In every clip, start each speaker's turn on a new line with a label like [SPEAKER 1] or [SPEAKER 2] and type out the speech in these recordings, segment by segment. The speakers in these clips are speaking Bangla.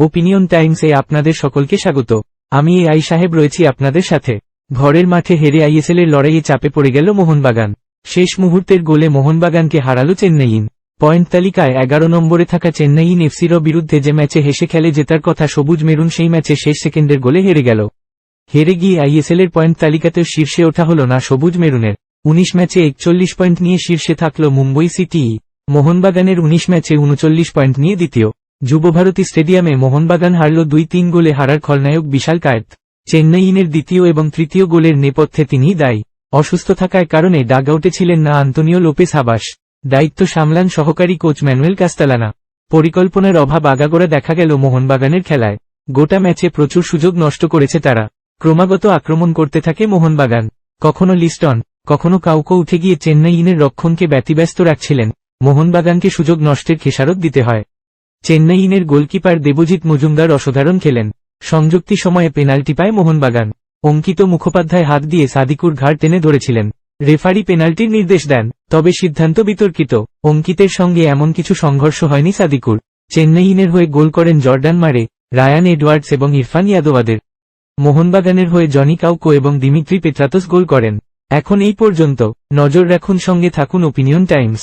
[SPEAKER 1] ওপিনিয়ন টাইমসে আপনাদের সকলকে স্বাগত। আমি এ আই সাহেব রয়েছি আপনাদের সাথে। ঘরের মাঠে হেরে আইএসএল এর লড়াইয়ে চাপে পড়ে গেল মোহনবাগান। শেষ মুহূর্তের গোলে মোহনবাগানকে হারালো চেন্নাইন পয়েন্ট তালিকায় এগারো নম্বরে থাকা চেন্নাইন এফসির বিরুদ্ধে যে ম্যাচে হেসে খেলে জেতার কথা সবুজ মেরুন সেই ম্যাচে শেষ সেকেন্ডের গোলে হেরে গেল। হেরে গিয়ে আইএসএল এর পয়েন্ট তালিকাতেও শীর্ষে ওঠা হল না সবুজ মেরুনের। উনিশ ম্যাচে একচল্লিশ পয়েন্ট নিয়ে শীর্ষে থাকল মুম্বই সিটি মোহনবাগানের উনিশ ম্যাচে উনচল্লিশ পয়েন্ট নিয়ে দ্বিতীয়। যুবভারতী স্টেডিয়ামে মোহনবাগান হারল দুই তিন গোলে হারার খলনায়ক বিশাল কায়েত। চেন্নাইইনের দ্বিতীয় এবং তৃতীয় গোলের নেপথ্যে তিনিই দায়ী। অসুস্থ থাকার কারণে ডাগআউটে ছিলেন না আন্তনিও লোপেস হাবাস। দায়িত্ব সামলান সহকারী কোচ ম্যানুয়েল কাস্তালানা। পরিকল্পনার অভাব আগাগোড়া দেখা গেল মোহনবাগানের খেলায়। গোটা ম্যাচে প্রচুর সুযোগ নষ্ট করেছে তারা। ক্রমাগত আক্রমণ করতে থাকে মোহনবাগান। কখনো লিস্টন, কখনো কাউকে উঠে গিয়ে চেন্নাইইনের রক্ষণকে ব্যতিব্যস্ত রাখছিলেন। মোহনবাগানকে সুযোগ নষ্টের খেসারত দিতে হয়। চেন্নাইইনের গোলকিপার দেবজিৎ মজুমদার অসাধারণ খেলেন। সংযুক্তি সময়ে পেনাল্টি পায় মোহনবাগান। অঙ্কিত মুখোপাধ্যায় হাত দিয়ে সাদিকুর ঘাড় টেনে ধরেছিলেন। রেফারি পেনাল্টির নির্দেশ দেন, তবে সিদ্ধান্ত বিতর্কিত। অঙ্কিতের সঙ্গে এমন কিছু সংঘর্ষ হয়নি সাদিকুর। চেন্নাইইনের হয়ে গোল করেন জর্ডান মারে, রায়ান এডওয়ার্ডস এবং ইরফান ইয়াদোয়াদের মোহনবাগানের হয়ে জনি কাউকো এবং দিমিত্রি পেত্রাতস গোল করেন। এখন এই পর্যন্ত, নজর রাখুন সঙ্গে থাকুন ওপিনিয়ন টাইমস।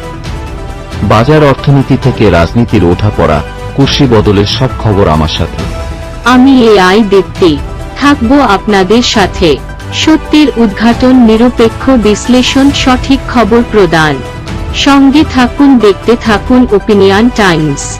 [SPEAKER 2] বাজার অর্থনীতি থেকে রাজনীতির ওঠাপড়া কুর্সি বদলের সব খবর আমার সাথে।
[SPEAKER 3] আমি এআই দেখতে থাকব আপনাদের সাথে। সত্যের উদ্ঘাটন, নিরপেক্ষ বিশ্লেষণ, সঠিক খবর প্রদান। সঙ্গে থাকুন, দেখতে থাকুন ওপিনিয়ন টাইমস